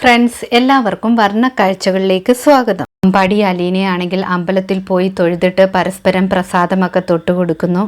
Friends എല്ലാവർക്കും വർണ കാഴ്ചകളിലേക്ക് സ്വാഗതം. അമ്പാടി അലീനയാണെങ്കിൽ അമ്പലത്തിൽ പോയി തൊഴുതിട്ട് പരസ്പരം പ്രസാദമൊക്കെ തൊട്ടുകൊടുക്കുന്നു.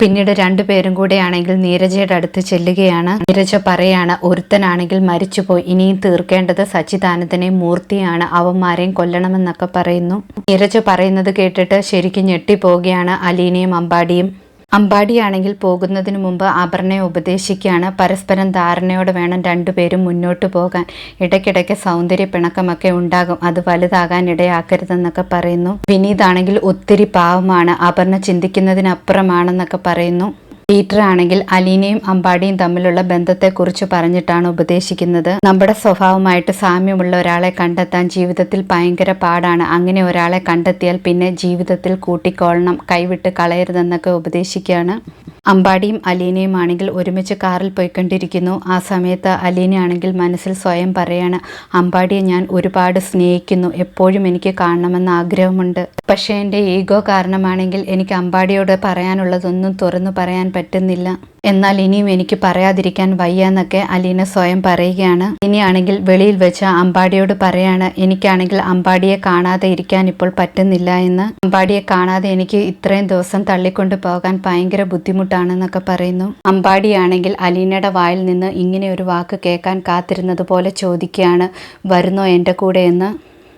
പിന്നീട് രണ്ടുപേരും കൂടെ ആണെങ്കിൽ നീരജയുടെ അടുത്ത് ചെല്ലുകയാണ്. നീരജ പറയാണ് ഒരുത്തനാണെങ്കിൽ മരിച്ചുപോയി. ഇനിയും തീർക്കേണ്ടത് സച്ചിദാനന്ദനെ മൂർത്തിയാണ്. അവന്മാരെയും കൊല്ലണമെന്നൊക്കെ പറയുന്നു. നീരജ പറയുന്നത് കേട്ടിട്ട് ശരിക്കും ഞെട്ടിപ്പോവുകയാണ് അലീനയും അമ്പാടിയും. അമ്പാടിയാണെങ്കിൽ പോകുന്നതിന് മുമ്പ് അപർണയെ ഉപദേശിക്കുകയാണ് പരസ്പരം ധാരണയോടെ വേണം രണ്ടുപേരും മുന്നോട്ട് പോകാൻ. ഇടയ്ക്കിടയ്ക്ക് സൗന്ദര്യ പിണക്കമൊക്കെ ഉണ്ടാകും. അത് വലുതാകാൻ ഇടയാക്കരുതെന്നൊക്കെ പറയുന്നു. വിനീതാണെങ്കിൽ ഒത്തിരി പാവമാണ്. അപർണ ചിന്തിക്കുന്നതിനപ്പുറമാണെന്നൊക്കെ പറയുന്നു. പീറ്റർ ആണെങ്കിൽ അലീനയും അമ്പാടിയും തമ്മിലുള്ള ബന്ധത്തെക്കുറിച്ച് പറഞ്ഞിട്ടാണ് ഉപദേശിക്കുന്നത്. നമ്മുടെ സ്വഭാവമായിട്ട് സാമ്യമുള്ള ഒരാളെ കണ്ടെത്താൻ ജീവിതത്തിൽ ഭയങ്കര പാടാണ്. അങ്ങനെ ഒരാളെ കണ്ടെത്തിയാൽ പിന്നെ ജീവിതത്തിൽ കൂട്ടിക്കൊള്ളണം കൈവിട്ട് കളയരുതെന്നൊക്കെ ഉപദേശിക്കുകയാണ്. അമ്പാടിയും അലീനയും ആണെങ്കിൽ ഒരുമിച്ച് കാറിൽ പോയിക്കൊണ്ടിരിക്കുന്നു. ആ സമയത്ത് അലീനയാണെങ്കിൽ മനസ്സിൽ സ്വയം പറയാണ് അമ്പാടിയെ ഞാൻ ഒരുപാട് സ്നേഹിക്കുന്നു. എപ്പോഴും എനിക്ക് കാണണമെന്ന് ആഗ്രഹമുണ്ട്. പക്ഷേ എന്റെ ഈഗോ കാരണമാണെങ്കിൽ എനിക്ക് അമ്പാടിയോട് പറയാനുള്ളതൊന്നും തുറന്നു പറയാൻ പറ്റുന്നില്ല. എന്നാൽ ഇനിയും എനിക്ക് പറയാതിരിക്കാൻ വയ്യ എന്നൊക്കെ അലീന സ്വയം പറയുകയാണ്. ഇനിയാണെങ്കിൽ വെളിയിൽ വെച്ച് അമ്പാടിയോട് പറയാണ് എനിക്കാണെങ്കിൽ അമ്പാടിയെ കാണാതെ ഇരിക്കാൻ ഇപ്പോൾ പറ്റുന്നില്ല എന്ന്. അമ്പാടിയെ കാണാതെ എനിക്ക് ഇത്രയും ദിവസം തള്ളിക്കൊണ്ടു പോകാൻ ഭയങ്കര ബുദ്ധിമുട്ടാണെന്നൊക്കെ പറയുന്നു. അമ്പാടിയാണെങ്കിൽ അലീനയുടെ വായിൽ നിന്ന് ഇങ്ങനെ ഒരു വാക്ക് കേൾക്കാൻ കാത്തിരുന്നത് പോലെ ചോദിക്കുകയാണ് വരുന്നോ എന്റെ കൂടെ എന്ന്?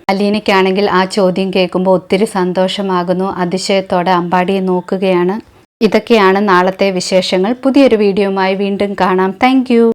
അലീനയ്ക്കാണെങ്കിൽ ആ ചോദ്യം കേൾക്കുമ്പോൾ ഒത്തിരി സന്തോഷമാകുന്നു. അതിശയത്തോടെ അമ്പാടിയെ നോക്കുകയാണ്. ഇതൊക്കെയാണ് നാളത്തെ വിശേഷങ്ങൾ. പുതിയൊരു വീഡിയോയുമായി വീണ്ടും കാണാം. താങ്ക്